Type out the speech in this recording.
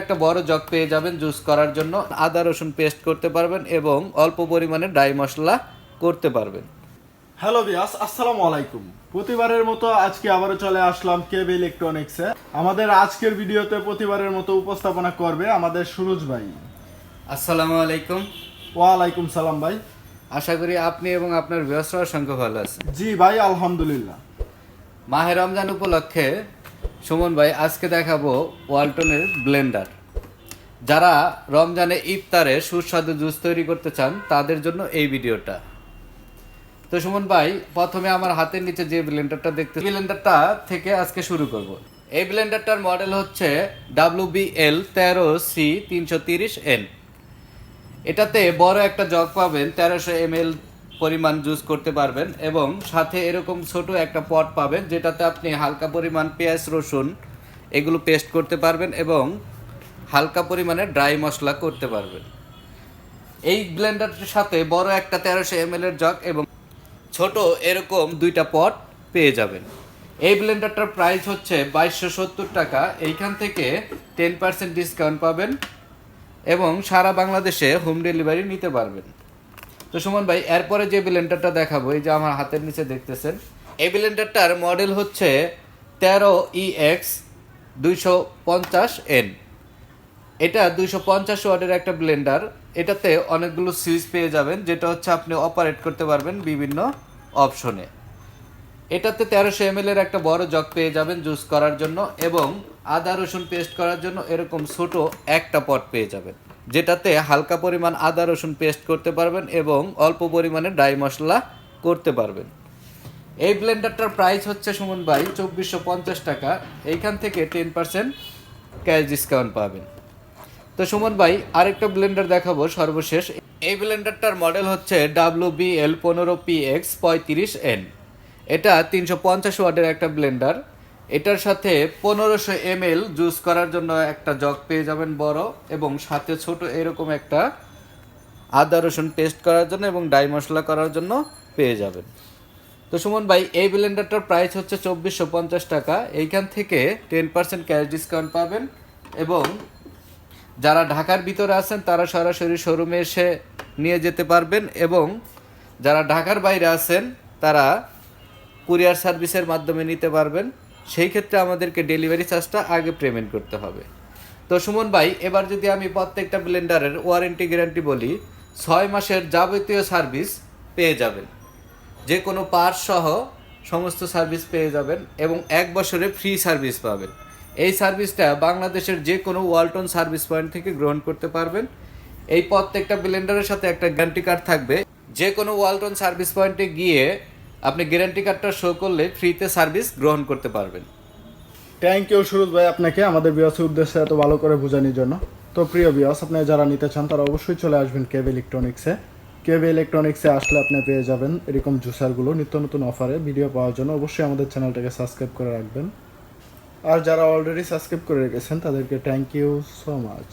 একটা বড় জগ পেয়ে যাবেন জুস করার জন্য। আদা রসুন পেস্ট করতে পারবেন এবং অল্প পরিমাণে ড্রাই মশলা করতে পারবেন। হ্যালো বিয়াস আসসালামু আলাইকুম। প্রতিবারের মতো আজকে আবারও চলে আসলাম কেব ইলেকট্রনিক্সে আমাদের আজকের ভিডিওতে প্রতিবারের মতো উপস্থাপনা করবে আমাদের সুরজ ভাই। আসসালামু আলাইকুম। ওয়ালাইকুম সালাম ভাই। আশা করি আপনি এবং আপনার ব্যবসার সংখ্যা ভালো আছে জি ভাই আলহামদুলিল্লাহ। মাহে রমজান উপলক্ষে সুমন ভাই, আজকে দেখাবো ওয়ালটনের ব্লেন্ডার। যারা রমজানে ইফতারে সুস্বাদু জুস তৈরি করতে চান, তাদের জন্য এই ভিডিওটা। তো সুমন ভাই, প্রথমে আমার হাতের নিচে যে ব্লেন্ডারটা দেখতে ব্লেন্ডারটা থেকে আজকে শুরু করব। এই ব্লেন্ডারটার মডেল হচ্ছে ডাব্লিউ বি এল তেরো সি তিনশো তিরিশ এন। এটাতে বড় একটা জগ পাবেন তেরোশো এম পরিমাণ জুস করতে পারবেন এবং সাথে এরকম ছোট একটা পট পাবেন, যেটাতে আপনি হালকা পরিমাণ পেঁয়াজ, রসুন এগুলো পেস্ট করতে পারবেন এবং হালকা পরিমাণে ড্রাই মশলা করতে পারবেন। এই ব্লেন্ডারটির সাথে বড় একটা তেরোশো এম এর জগ এবং ছোট এরকম দুইটা পট পেয়ে যাবেন। এই ব্লেন্ডারটার প্রাইস হচ্ছে বাইশশো সত্তর টাকা। এইখান থেকে টেন পার্সেন্ট ডিসকাউন্ট পাবেন এবং সারা বাংলাদেশে হোম ডেলিভারি নিতে পারবেন। তো সুমন ভাই, এরপরে যে ব্লেন্ডারটা দেখাবো, এই যে আমার হাতের নিচে দেখতেছেন, এই ব্লেন্ডারটার মডেল হচ্ছে তেরো ই এক্স দুইশো পঞ্চাশ এন এটা দুইশো পঞ্চাশ ওয়াটের একটা ব্লেন্ডার এটাতে অনেকগুলো সুইচ পেয়ে যাবেন, যেটা হচ্ছে আপনি অপারেট করতে পারবেন বিভিন্ন অপশনে এটাতে তেরোশো এম এর একটা বড় জগ পেয়ে যাবেন জুস করার জন্য এবং আদা রসুন পেস্ট করার জন্য এরকম ছোট একটা পট পেয়ে যাবেন। যেটাতে হালকা পরিমাণ আদা, রসুন পেস্ট করতে পারবেন এবং অল্প পরিমাণে ড্রাই মশলা করতে পারবেন। এই ব্লেন্ডারটার প্রাইস হচ্ছে, সুমন ভাই, চব্বিশশো পঞ্চাশ টাকা। এইখান থেকে টেন পার্সেন্ট ক্যাশ ডিসকাউন্ট পাবেন। তো সুমন ভাই, আরেকটা ব্লেন্ডার দেখাবো সর্বশেষ। এই ব্লেন্ডারটার মডেল হচ্ছে ডাব্লিউ বি এল পনেরো পি এক্স পঁয়ত্রিশ এন এটা তিনশো পঞ্চাশ ওয়ার্ডের একটা ব্লেন্ডার এটার সাথে পনেরোশো এম জুস করার জন্য একটা জগ পেয়ে যাবেন বড়, এবং সাথে ছোট এরকম একটা আদা রসুন পেস্ট করার জন্য এবং ডাই মশলা করার জন্য পেয়ে যাবেন। তো সুমন ভাই, এই ব্লেন্ডারটার প্রাইস হচ্ছে চব্বিশশো পঞ্চাশ টাকা। এইখান থেকে টেন পার্সেন্ট ক্যাশ ডিসকাউন্ট পাবেন, এবং যারা ঢাকার ভিতরে আছেন, তারা সরাসরি শোরুমে এসে নিয়ে যেতে পারবেন, এবং যারা ঢাকার বাইরে আছেন, তারা কুরিয়ার সার্ভিসের মাধ্যমে নিতে পারবেন। সেই ক্ষেত্রে আমাদেরকে ডেলিভারি চার্জটা আগে পেমেন্ট করতে হবে। তো সুমন ভাই, এবার যদি আমি প্রত্যেকটা ব্লেন্ডারের ওয়ারেন্টি গ্যারান্টি বলি, ছয় মাসের যাবতীয় সার্ভিস পেয়ে যাবেন। যে কোনো পার্ট সহ সমস্ত সার্ভিস পেয়ে যাবেন এবং এক বছরে ফ্রি সার্ভিস পাবেন। এই সার্ভিসটা বাংলাদেশের যে কোনো ওয়ালটন সার্ভিস পয়েন্ট থেকে গ্রহণ করতে পারবেন। এই প্রত্যেকটা ব্লেন্ডারের সাথে একটা গ্যারান্টি কার্ড থাকবে। যে কোনো ওয়ালটন সার্ভিস পয়েন্টে গিয়ে আপনি গ্যারান্টি কার্ডটা শো করলে ফ্রিতে সার্ভিস গ্রহণ করতে পারবেন। থ্যাংক ইউ সুরজ ভাই, আপনাকে, আমাদের বিয়াসের উদ্দেশ্যে এত ভালো করে বোঝানোর জন্য। তো প্রিয় বিয়াস আপনি যারা নিতে চান, তারা অবশ্যই চলে আসবেন কেব ইলেকট্রনিক্সে কেব ইলেকট্রনিক্সে আসলে আপনি পেয়ে যাবেন এরকম জুসারগুলো, নিত্য নতুন অফারে ভিডিও পাওয়ার জন্য অবশ্যই আমাদের চ্যানেলটাকে সাবস্ক্রাইব করে রাখবেন। আর যারা অলরেডি সাবস্ক্রাইব করে রেখেছেন, তাদেরকে থ্যাংক ইউ সো মাচ